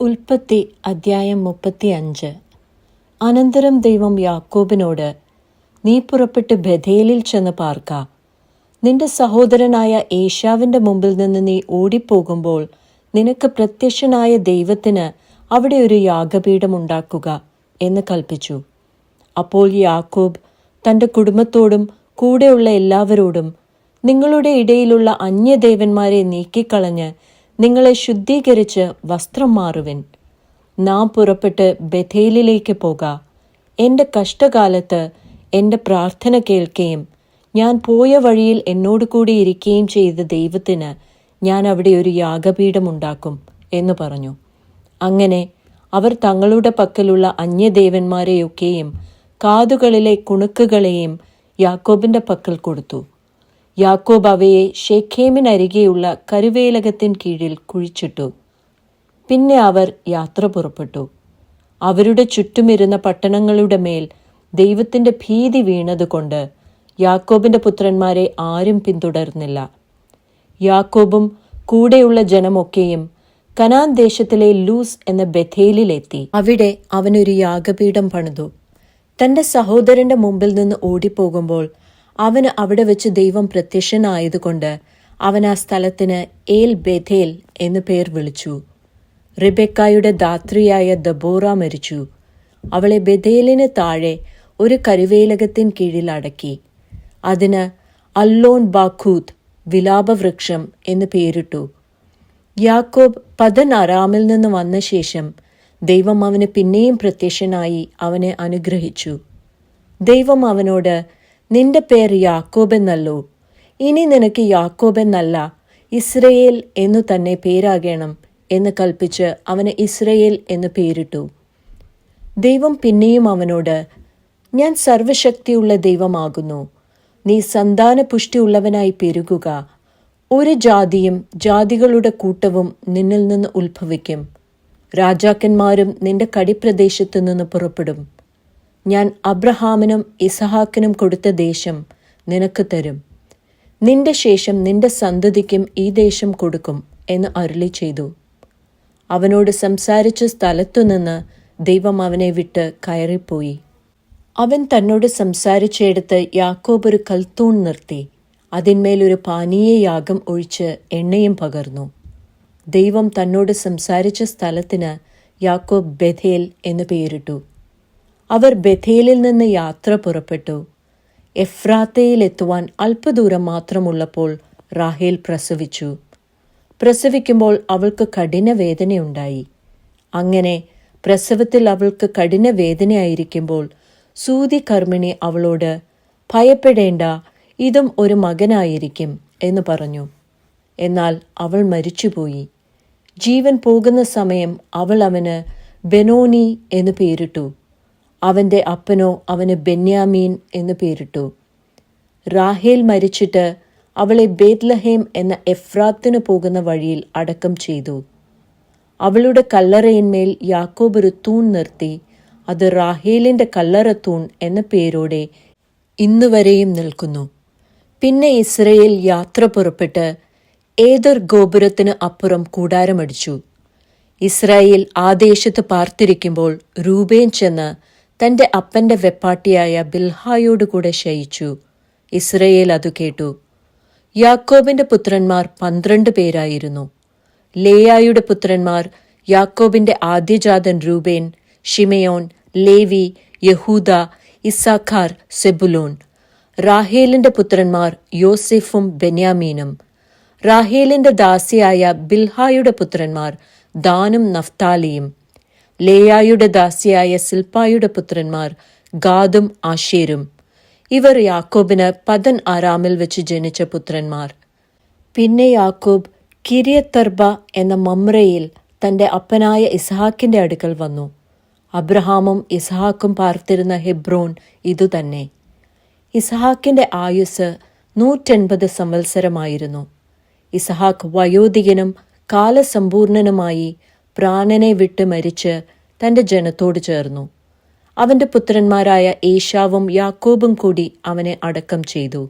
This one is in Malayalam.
ഉൽപ്പത്തി അദ്ധ്യായം മുപ്പത്തിയഞ്ച്. അനന്തരം ദൈവം യാക്കോബിനോട് നീ പുറപ്പെട്ട് ബഥേലിൽ ചെന്ന് പാർക്ക. നിന്റെ സഹോദരനായ ഏഷ്യാവിന്റെ മുമ്പിൽ നിന്ന് നീ ഓടിപ്പോകുമ്പോൾ നിനക്ക് പ്രത്യക്ഷനായ ദൈവത്തിന് അവിടെ ഒരു യാഗപീഠം ഉണ്ടാക്കുക എന്ന് കൽപ്പിച്ചു. അപ്പോൾ യാക്കോബ് തന്റെ കുടുംബത്തോടും കൂടെയുള്ള എല്ലാവരോടും നിങ്ങളുടെ ഇടയിലുള്ള അന്യദേവന്മാരെ നീക്കിക്കളഞ്ഞ് നിങ്ങളെ ശുദ്ധീകരിച്ച് വസ്ത്രം മാറുവിൻ. നാം പുറപ്പെട്ട് ബഥേലിലേക്ക് പോക. എന്റെ കഷ്ടകാലത്ത് എന്റെ പ്രാർത്ഥന കേൾക്കുകയും ഞാൻ പോയ വഴിയിൽ എന്നോട് കൂടി ഇരിക്കുകയും ചെയ്ത ദൈവത്തിന് ഞാൻ അവിടെ ഒരു യാഗപീഠമുണ്ടാക്കും എന്ന് പറഞ്ഞു. അങ്ങനെ അവർ തങ്ങളുടെ പക്കലുള്ള അന്യദേവന്മാരെയൊക്കെയും കാതുകളിലെ കുണുക്കുകളെയും യാക്കോബിന്റെ പക്കൽ കൊടുത്തു. യാക്കോബ് അവയെ ഷേഖേമിനരികെയുള്ള കരുവേലകത്തിൻ കീഴിൽ കുഴിച്ചിട്ടു. പിന്നെ അവർ യാത്ര പുറപ്പെട്ടു. അവരുടെ ചുറ്റുമിരുന്ന പട്ടണങ്ങളുടെ മേൽ ദൈവത്തിന്റെ ഭീതി വീണതുകൊണ്ട് യാക്കോബിന്റെ പുത്രന്മാരെ ആരും പിന്തുടർന്നില്ല. യാക്കോബും കൂടെയുള്ള ജനമൊക്കെയും കനാൻ ദേശത്തിലെ ലൂസ് എന്ന ബഥേലിലെത്തി. അവിടെ അവനൊരു യാഗപീഠം പണിതു. തന്റെ സഹോദരന്റെ മുമ്പിൽ നിന്ന് ഓടിപ്പോകുമ്പോൾ അവന് അവിടെ വെച്ച് ദൈവം പ്രത്യക്ഷനായതുകൊണ്ട് അവൻ ആ സ്ഥലത്തിന് ഏൽ ബെഥേൽ എന്നു പേർ വിളിച്ചു. റിബെക്കായുടെ ധാത്രിയായ ദബോറ മരിച്ചു. അവളെ ബെഥേലിന് താഴെ ഒരു കരുവേലകത്തിൻ കീഴിൽ അടക്കി. അതിന് അല്ലോൺ ബാഖൂത്ത് വിലാപവൃക്ഷം എന്ന് പേരിട്ടു. യാക്കോബ് പതൻ അറാമിൽ നിന്ന് വന്ന ശേഷം ദൈവം അവന് പിന്നെയും പ്രത്യക്ഷനായി അവനെ അനുഗ്രഹിച്ചു. ദൈവം അവനോട് നിന്റെ പേര് യാക്കോബെന്നല്ലോ ഇനി നിനക്ക് യാക്കോബെന്നല്ല ഇസ്രയേൽ എന്നു തന്നെ പേരാകേണം എന്ന് കൽപ്പിച്ച് അവന് ഇസ്രയേൽ എന്ന് പേരിട്ടു. ദൈവം പിന്നെയും അവനോട് ഞാൻ സർവശക്തിയുള്ള ദൈവമാകുന്നു. നീ സന്താന പുഷ്ടിയുള്ളവനായി പെരുകുക. ഒരു ജാതിയും ജാതികളുടെ കൂട്ടവും നിന്നിൽ നിന്ന് ഉത്ഭവിക്കും. രാജാക്കന്മാരും നിന്റെ കടിപ്രദേശത്തു നിന്ന് പുറപ്പെടും. ഞാൻ അബ്രഹാമിനും ഇസഹാക്കിനും കൊടുത്ത ദേശം നിനക്ക് തരും. നിന്റെ ശേഷം നിന്റെ സന്തതിക്കും ഈ ദേശം കൊടുക്കും എന്ന് അരുളി ചെയ്തു. അവനോട് സംസാരിച്ച സ്ഥലത്തുനിന്ന് ദൈവം അവനെ വിട്ട് കയറിപ്പോയി. അവൻ തന്നോട് സംസാരിച്ചെടുത്ത് യാക്കോബ് ഒരു കൽത്തൂൺ നിർത്തി. അതിന്മേലൊരു പാനീയ യാഗം ഒഴിച്ച് എണ്ണയും പകർന്നു. ദൈവം തന്നോട് സംസാരിച്ച സ്ഥലത്തിന് യാക്കോബ് ബഥേൽ എന്ന് പേരിട്ടു. അവർ ബഥേലിൽ നിന്ന് യാത്ര പുറപ്പെട്ടു. എഫ്രാത്തയിലെത്തുവാൻ അല്പദൂരം മാത്രമുള്ളപ്പോൾ റാഹേൽ പ്രസവിച്ചു. പ്രസവിക്കുമ്പോൾ അവൾക്ക് കഠിന വേദനയുണ്ടായി അങ്ങനെ പ്രസവത്തിൽ അവൾക്ക് കഠിന വേദനയായിരിക്കുമ്പോൾ സൂതി കർമ്മിണി അവളോട് ഭയപ്പെടേണ്ട ഇതും ഒരു മകനായിരിക്കും എന്ന് പറഞ്ഞു. എന്നാൽ അവൾ മരിച്ചുപോയി. ജീവൻ പോകുന്ന സമയം അവൾ അവന് ബെനോനി എന്ന് പേരിട്ടു. അവന്റെ അപ്പനോ അവന് ബെന്യാമീൻ എന്ന് പേരിട്ടു. റാഹേൽ മരിച്ചിട്ട് അവളെ ബേത്ലഹേം എന്ന എഫ്രാത്തിന് പോകുന്ന വഴിയിൽ അടക്കം ചെയ്തു. അവളുടെ കല്ലറയിന്മേൽ യാക്കോബ് ഒരു തൂൺ നിർത്തി. അത് കല്ലറ തൂൺ എന്ന പേരോടെ ഇന്നുവരെയും നിൽക്കുന്നു. പിന്നെ ഇസ്രയേൽ യാത്ര പുറപ്പെട്ട് ഏതർ ഗോപുരത്തിന് അപ്പുറം കൂടാരമടിച്ചു. ഇസ്രായേൽ ആ ദേശത്ത് പാർത്തിരിക്കുമ്പോൾ രൂപേൻ ചെന്ന് തന്റെ അപ്പന്റെ വെപ്പാട്ടിയായ ബിൽഹായോടുകൂടെ ശയിച്ചു. ഇസ്രയേൽ അതു കേട്ടു. യാക്കോബിന്റെ പുത്രന്മാർ പന്ത്രണ്ട് പേരായിരുന്നു. ലേയായുടെ പുത്രന്മാർ യാക്കോബിന്റെ ആദ്യജാതൻ രൂപേൻ ഷിമയോൻ ലേവി യഹൂദ ഇസാഖാർ സെബുലോൻ. റാഹേലിന്റെ പുത്രന്മാർ യോസെഫും ബെന്യാമീനും. റാഹേലിന്റെ ദാസിയായ ബിൽഹായുടെ പുത്രന്മാർ ദാനും നഫ്താലിയും. ലേയായുടെ ദാസിയായ സിൽപ്പായുടെ പുത്രന്മാർ ഗാദും ആഷീരും ഇവർ യാക്കോബിന് പതൻ ആരാമിൽ വെച്ച് ജനിച്ച പുത്രന്മാർ. പിന്നെ യാക്കോബ് കിരിയത്തർബ എന്ന മമ്രയിൽ തന്റെ അപ്പനായ ഇസ്ഹാക്കിന്റെ അടുക്കൽ വന്നു. അബ്രഹാമും ഇസ്ഹാക്കും പാർത്തിരുന്ന ഹെബ്രോൻ ഇതുതന്നെ ഇസ്ഹാക്കിന്റെ ആയുസ് നൂറ്റൻപത് സംവത്സരമായിരുന്നു. ഇസ്ഹാക്ക് വയോധികനും കാലസമ്പൂർണനുമായി പ്രാണനെ വിട്ട് മരിച്ച് തന്റെ ജനത്തോട് ചേർന്നു. അവന്റെ പുത്രന്മാരായ ഏഷാവും യാക്കോബും കൂടി അവനെ അടക്കം ചെയ്തു.